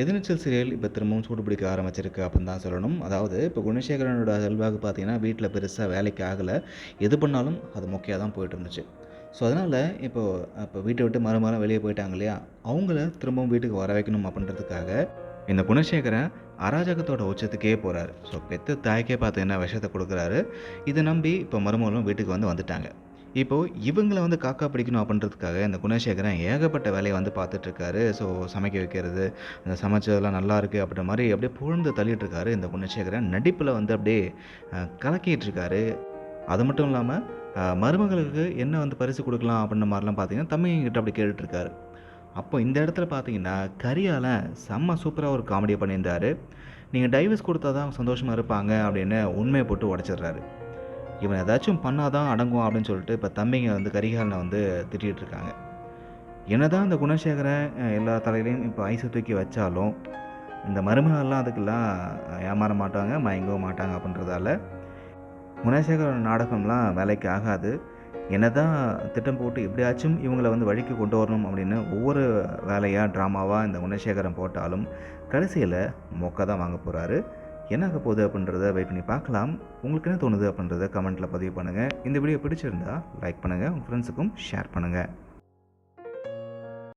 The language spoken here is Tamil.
எதிர்நீச்சல் சீரியல் இப்போ திரும்பவும் சூடு பிடிக்க ஆரம்பிச்சிருக்கு அப்படின்னு தான் சொல்லணும். அதாவது இப்போ குணசேகரனோட செல்வாக்கு பார்த்தீங்கன்னா வீட்டில் பெருசாக வேலைக்கு ஆகலை. எது பண்ணாலும் அது மொக்கையாக தான் போயிட்டு இருந்துச்சு. ஸோ அதனால் இப்போது இப்போ வீட்டை விட்டு மறுமரம் வெளியே போயிட்டாங்க இல்லையா? அவங்கள திரும்பவும் வீட்டுக்கு வர வைக்கணும் அப்படின்றதுக்காக இந்த குணசேகரன் அராஜகத்தோட உச்சத்துக்கே போகிறாரு ஸோ பெத்த தாய்க்கே பார்த்தீங்கன்னா விஷத்தை கொடுக்குறாரு? இதை நம்பி இப்போ மருமகளும் வீட்டுக்கு வந்து வந்துட்டாங்க. இப்போது இவங்களை வந்து காக்கா பிடிக்கணும் அப்படின்றதுக்காக இந்த குணசேகரன் ஏகப்பட்ட வேலையை வந்து பார்த்துட்ருக்காரு. ஸோ சமைக்க வைக்கிறது அந்த சமைச்சதெல்லாம் நல்லா இருக்குது அப்படின்ற மாதிரி அப்படியே புகழ்ந்து தள்ளிட்டுருக்காரு இந்த குணசேகரன். நடிப்பில் வந்து அப்படியே கலக்கிட்டுருக்காரு கலக்கிட்டு அது மட்டும் இல்லாமல் மருமகளுக்கு என்ன வந்து பரிசு கொடுக்கலாம் அப்படின்ற மாதிரிலாம் பார்த்தீங்கன்னா தம்பிங்கிட்ட அப்படி கேட்டுட்ருக்காரு. அப்போ இந்த இடத்துல பார்த்தீங்கன்னா கரியால செம்ம சூப்பராக ஒரு காமெடியை பண்ணியிருந்தாரு. நீங்கள் டைவர்ஸ் கொடுத்தா தான் சந்தோஷமாக இருப்பாங்க அப்படின்னு உண்மையை போட்டு உடச்சிடுறாரு. இவன் ஏதாச்சும் பண்ணாதான் அடங்கும் அப்படின்னு சொல்லிட்டு இப்போ தம்பிங்க வந்து கரிகாலனை வந்து திட்டிகிட்டு இருக்காங்க. என்னதான் இந்த குணசேகரன் எல்லா தலையிலையும் இப்போ ஐஸை தூக்கி வச்சாலும் இந்த மருமகள்லாம் அதுக்கெல்லாம் ஏமாற மாட்டாங்க மயங்கவும் மாட்டாங்க அப்படின்றதால குணசேகரன் நாடகம்லாம் வேலைக்கு ஆகாது. என்ன தான் திட்டம் போட்டு எப்படியாச்சும் இவங்களை வந்து வழிக்கு கொண்டு வரணும் அப்படின்னு ஒவ்வொரு வேலையாக ட்ராமாவாக இந்த குணசேகரன் போட்டாலும் கடைசியில் மொக்க தான் வாங்க போகிறாரு என்ன ஆக போகுது அப்படின்றத வெயிட் பண்ணி பார்க்கலாம். உங்களுக்கு என்ன தோணுது அப்படின்றத கமெண்ட்டில் பதிவு பண்ணுங்கள் இந்த வீடியோ பிடிச்சிருந்தா லைக் பண்ணுங்கள் உங்கள் ஃப்ரெண்ட்ஸுக்கும் ஷேர் பண்ணுங்கள்